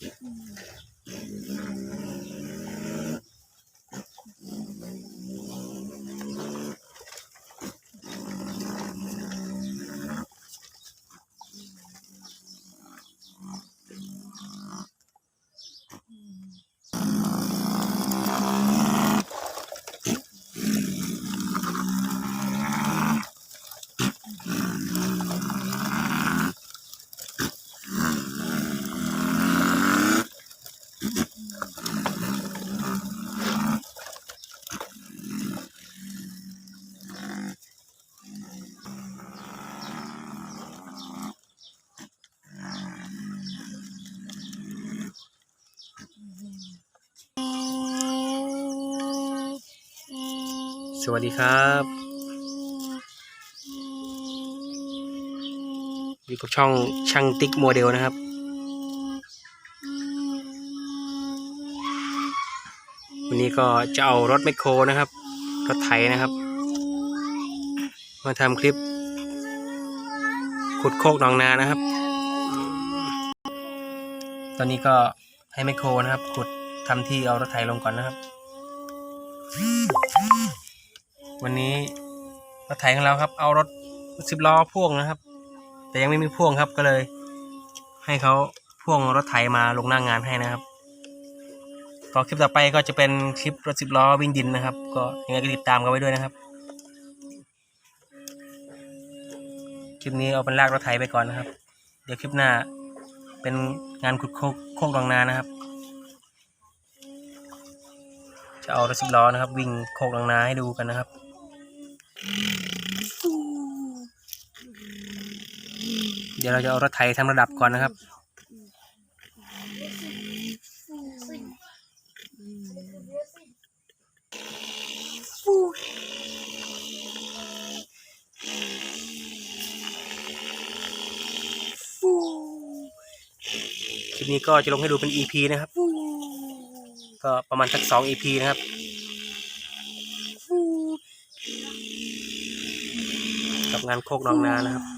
Mm-hmm. สวัสดีครับอยู่กับช่องช่างติ๊กโมเดลนะครับ วันนี้ก็จะเอารถแมคโครนะครับ รถไถนะครับ มาทำคลิป ขุดโคกหนองนานะครับ ตอนนี้ก็ให้แมคโครนะครับ ขุดทำที่เอารถไถลงก่อนนะครับ วันนี้รถไถของเราครับ เอารถสิบล้อพ่วงนะครับ แต่ยังไม่มีพ่วงครับก็เลย ให้เขาพ่วงรถไถมาลงหน้างงานให้นะครับ ต่อคลิปต่อไปก็จะเป็นคลิปรถสิบล้อวิ่งดินนะครับ ก็ยังไงก็ติดตามกันไว้ด้วยนะครับคลิปนี้เอาเป็นลากรถไถไปก่อนนะครับ เดี๋ยวคลิปหน้าเป็นงานขุดโคกโคกรองนานะครับ จะเอารถสิบล้อนะครับ วิ่งโคกรองนาให้ดูกันนะครับ เดี๋ยวเราจะเอารถไถทำระดับก่อนนะครับ คลิปนี้ก็จะลงให้ดูเป็น EP นะครับ ก็ประมาณสักสอง EP นะครับกับงานโคกน้องนานะครับ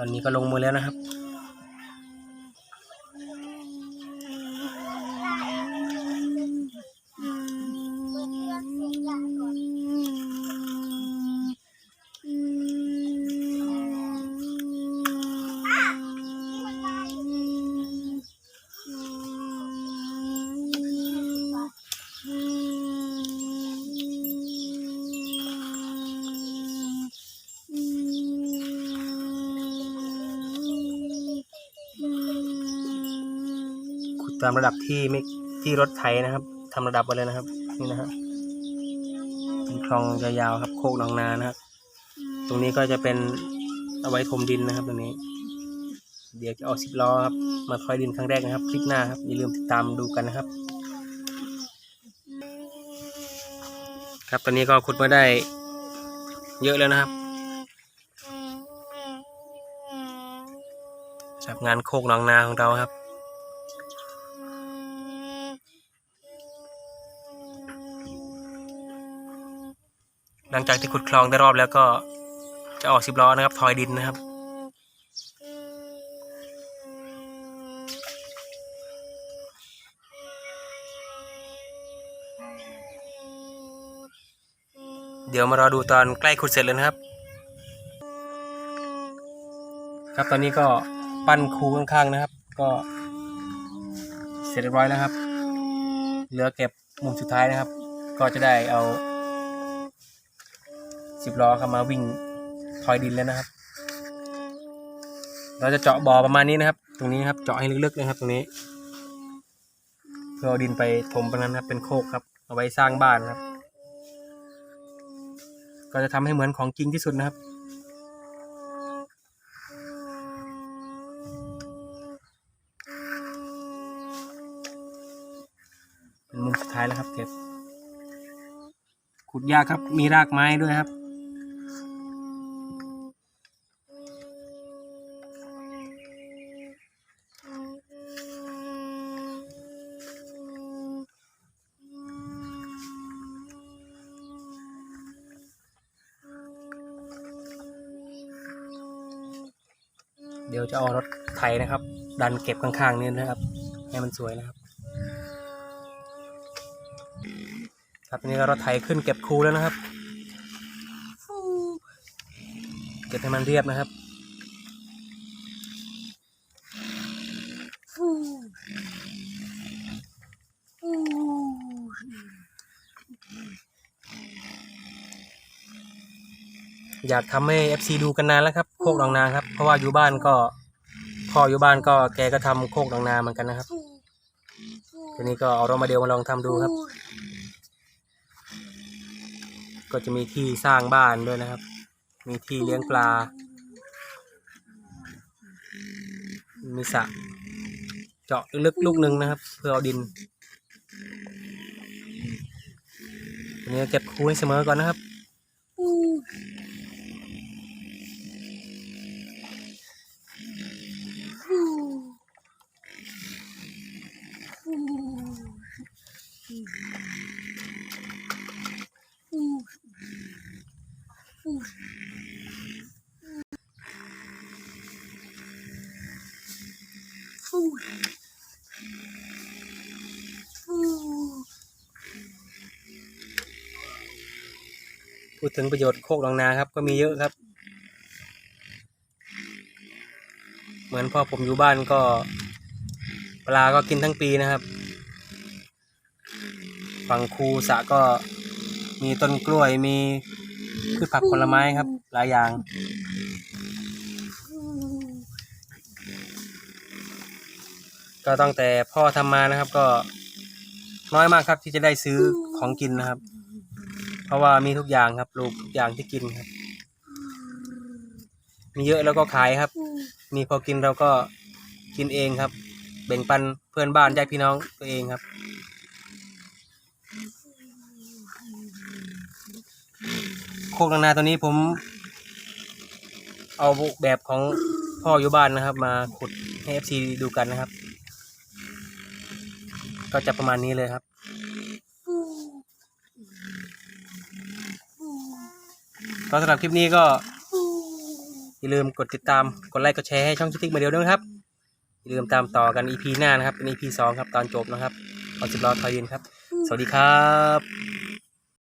ตอนนี้ก็ลงมือแล้วนะครับ ตามระดับที่ไม่ที่รถไถนะครับทำระดับไปเลยนะครับ นี่นะฮะเป็นคลองยาวๆครับ โคกหนองนานะครับ ตรงนี้ก็จะเป็นเอาไว้ถมดินนะครับ ตรงนี้ เดี๋ยวจะเอาสิบล้อครับมาถอยดินครั้งแรกนะครับ คลิปหน้าครับอย่าลืมติดตามดูกันนะครับ ครับตอนนี้ก็ขุดมาได้เยอะแล้วนะครับจากงานโคกหนองนาของเราครับ หลังจากที่ขุดคลองได้รอบแล้วก็จะออกสิบล้อนะครับ ถอยดินนะครับ เดี๋ยวมารอดูตอนใกล้ขุดเสร็จเลยนะครับ ครับตอนนี้ก็ปั้นคูข้างๆนะครับ ก็เสร็จเรียบร้อยแล้วครับ เหลือเก็บมุมสุดท้ายนะครับ ก็จะได้เอา สิบล้อเข้ามาวิ่งถอยดินแล้วนะครับ เราจะเจาะบ่อประมาณนี้นะครับ ตรงนี้ครับ เจาะให้ลึกๆนะครับ ตรงนี้ เพื่อเอาดินไปถมตรงนั้นครับ เป็นโคกครับ เอาไว้สร้างบ้านครับ ก็จะทำให้เหมือนของจริงที่สุดนะครับเป็นมุมสุดท้ายแล้วครับเก็บขุดยากครับ มีรากไม้ด้วยครับ เดี๋ยวจะเอารถไถนะครับ ดันเก็บข้างๆนี่นะครับ ให้มันสวยนะครับ ครับอันนี้ก็รถไถขึ้นเก็บคูแล้วนะครับ เก็บให้มันเรียบนะครับ อยากทำให้ FC ดูกันนานแล้วครับโคกหนองนาครับ เพราะว่าอยู่บ้านก็พ่ออยู่บ้านก็แกก็ทำโคกหนองนาเหมือนกันนะครับทีนี้ก็เอาเรามาเดียวมาลองทำดูครับ ก็จะมีที่สร้างบ้านด้วยนะครับ มีที่เลี้ยงปลา มีสระเจาะลึกๆลูกหนึ่งนะครับ เพื่อเอาดินทีนี้เก็บคูให้เสมอก่อนนะครับ พูดถึงประโยชน์โคกหนองนาครับ ก็มีเยอะครับ เหมือนพอผมอยู่บ้านก็ ปลาก็กินทั้งปีนะครับ ฝั่งคูสระก็มีต้นกล้วยมีพืชผักผลไม้ครับ หลายอย่าง ก็ตั้งแต่พ่อทำมานะครับ ก็น้อยมากครับที่จะได้ซื้อของกินนะครับ เพราะว่ามีทุกอย่างครับปลูกทุกอย่างที่กินครับ มีเยอะแล้วก็ขายครับ มีพอกินเราก็กินเองครับ แบ่งปันเพื่อนบ้านญาติพี่น้องตัวเองครับ โคกนางนาตัวนี้ผม เอาแบบของพ่ออยู่บ้านนะครับ มาขุดให้เอฟซีดูกันนะครับ ก็จะประมาณนี้เลยครับก็สำหรับคลิปนี้ก็ อย่าลืมกดติดตามกดไลค์กดแชร์ให้ช่องชิติกมาเดียวด้วยนะครับ อย่าลืมตามต่อกัน EP หน้านะครับ เป็น EP สองครับตอนจบนะครับเอาสิบล้อทอยยินครับ สวัสดีครับ